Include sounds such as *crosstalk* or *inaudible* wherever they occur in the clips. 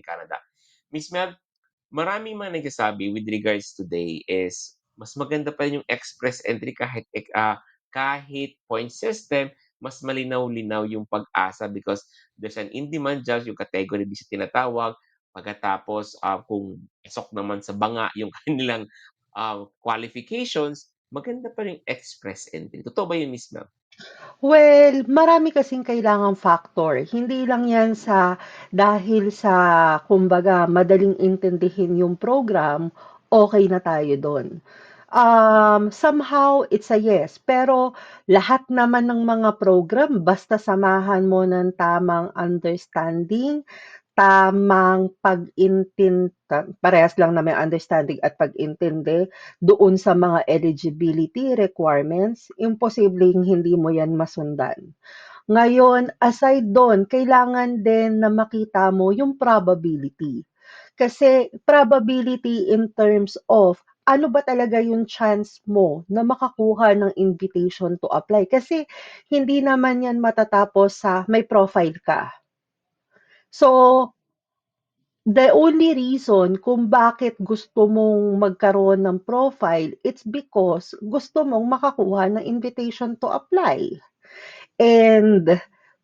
in Canada. Miss Mel, maraming mga nagsasabi with regards today is mas maganda pa rin yung express entry kahit ah, kahit point system, mas malinaw-linaw yung pag-asa because there's an in-demand jobs, yung category B sa tinatawag. Pagkatapos, ah, kung pasok naman sa banga yung *laughs* kanilang, ah, qualifications, maganda pa ring express entry. Totoo ba yun, Miss Mel? Well, marami kasing kailangang factor. Hindi lang 'yan sa dahil sa kumbaga madaling intindihin yung program, okey na tayo dun. Um, somehow it's a yes, pero lahat naman ng mga program basta samahan mo ng tamang understanding, tamang pag-intin parehas lang naman yung understanding at pag-intindi doon sa mga eligibility requirements, imposibleng hindi mo 'yan masundan. Ngayon, aside dun, kailangan din na makita mo yung probability. Kasi probability in terms of ano ba talaga yung chance mo na makakuha ng invitation to apply. Kasi hindi naman 'yan matatapos sa may profile ka. So The only reason kung bakit gusto mong magkaroon ng profile, it's because gusto mong makakuha ng invitation to apply. And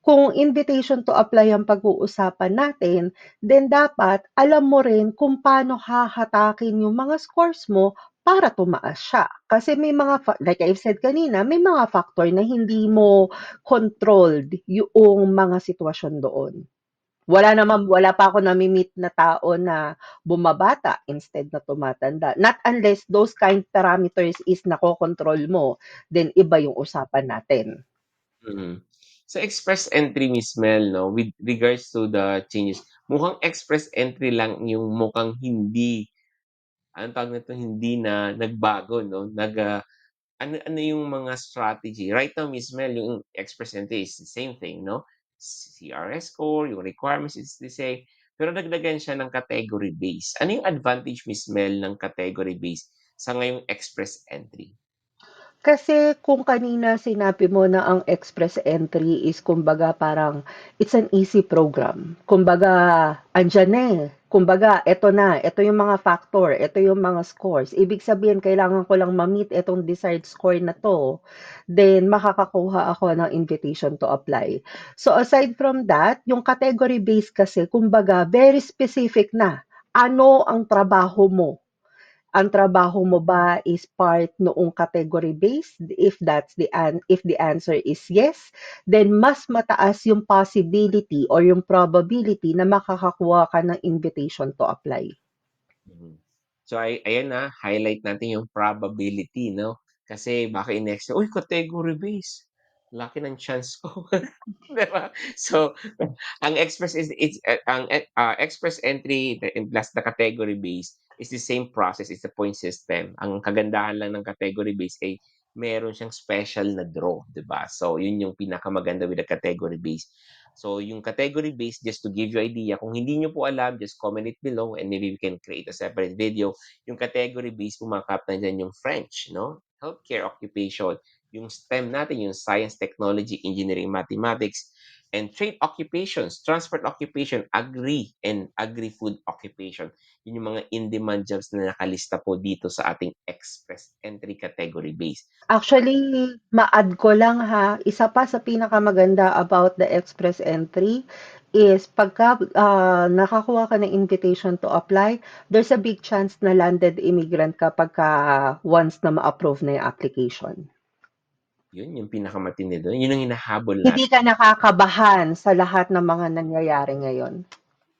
kung invitation to apply ang pag-uusapan natin, then dapat alam mo rin kung paano hahatakin yung mga scores mo para tumaas siya. Kasi may mga like I've said kanina, may mga factor na hindi mo controlled yung mga sitwasyon doon. Wala naman wala pa ako nami-meet na tao na bumabata instead na tumatanda. Not unless those kind parameters is nakokontrol mo, then iba yung usapan natin. Mm. Sa express entry, Miss Mel 'no, with regards to the changes, mukhang express entry lang yung mukhang hindi, anong tawag nito, hindi na nagbago 'no, nag ah, ano ano yung mga strategy? Right now, Miss Mel, yung express entry is the same thing 'no, CRS score, yung requirements is the same, pero dagdagan siya ng category base. Ano yung advantage, Miss Mel, ng category base sa ngayong express entry? Kasi kung kanina sinabi mo na ang express entry is kumbaga parang it's an easy program. Kumbaga andiyan na, eh. Kumbaga eto na, eto yung mga factor, eto yung mga scores. Ibig sabihin kailangan ko lang ma-meet etong desired score na 'to, then makakakuha ako ng invitation to apply. So aside from that, yung category based kasi kumbaga very specific na. Ano ang trabaho mo? Ang trabaho mo ba is part noong category based? If that's the an if the answer is yes, then mas mataas yung possibility or yung probability na makakakuha ka ng invitation to apply. Mhm. So ay ayan na, highlight natin yung probability 'no, kasi baka i-next, "Uy, category base, laki ng chance ko." *laughs* 'Di ba? So, ang express is it's eh, ang ah, express entry and plus the category base is the same process, it's a point system. Ang kagandahan lang ng category base ay meron siyang special na draw, 'di ba? So, yun yung pinakamaganda with the category base. So, yung category base, just to give you idea, kung hindi niyo po alam, just comment it below and maybe we can create a separate video. Yung category base, kumakap na diyan yung French, no? Healthcare occupation, yung STEM natin, yung science, technology, engineering, mathematics, and trade occupations, transport occupation, agri, and agri-food occupation. Yun yung mga in-demand jobs na nakalista po dito sa ating express entry category base. Actually, ma-add ko lang ha, isa pa sa pinakamaganda about the express entry is pagka ah, nakakuha ka ng invitation to apply, there's a big chance na landed immigrant ka pagka once na ma-approve na yung application. Yun yung pinakamatindi dun, yun ang hinahabol Hindi natin. ka nakakabahan sa lahat ng mga nangyayari ngayon.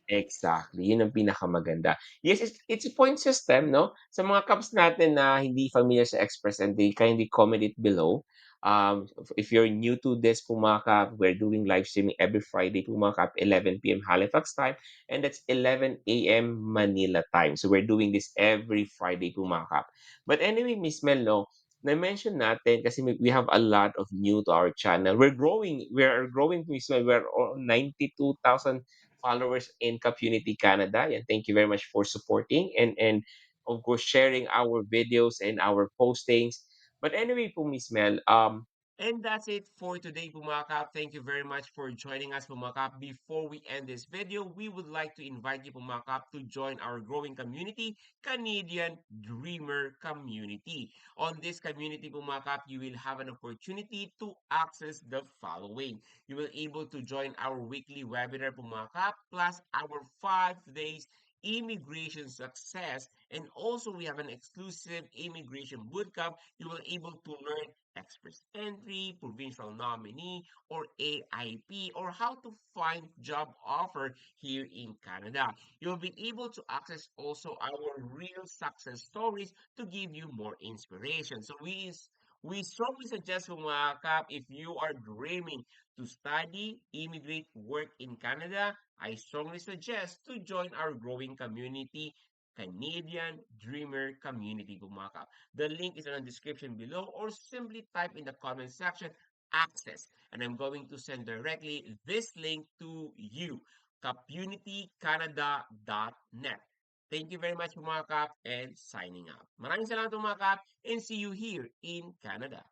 Exactly, yun ang pinakamaganda. Yes, it's it's a point system 'no? Sa mga caps natin na hindi familiar sa express entry, kindly comment it below. Um, if you're new to this po mga kap, we're doing live streaming every Friday po mga kap, 11 PM Halifax time, and that's 11 AM Manila time. So we're doing this every Friday po mga kap. But anyway, Miss Mel 'no, na-mention natin kasi we have a lot of new to our channel. We're growing, we are growing Miss Mel, we're on 92,000 followers in Community Canada. And thank you very much for supporting and and of course sharing our videos and our postings. But anyway po Miss Mel, um, And that's it for today, Pumakap. Thank you very much for joining us, Pumakap. Before we end this video, we would like to invite you, Pumakap, to join our growing community, Canadian Dreamer Community. On this community, Pumakap, you will have an opportunity to access the following. You will able to join our weekly webinar, Pumakap, plus our five days immigration success and also we have an exclusive immigration bootcamp you will able to learn express entry, provincial nominee, or AIP, or how to find job offer here in Canada. You'll be able to access also our real success stories to give you more inspiration. So we we strongly suggest mga kap, if you are dreaming to study, immigrate, work in Canada, I strongly suggest to join our growing community Canadian Dreamer Community Gumakap. The link is in the description below or simply type in the comment section access and I'm going to send directly this link to you communitycanada.net. Thank you very much mga kap and signing out. Maraming salamat mga kap and see you here in Canada.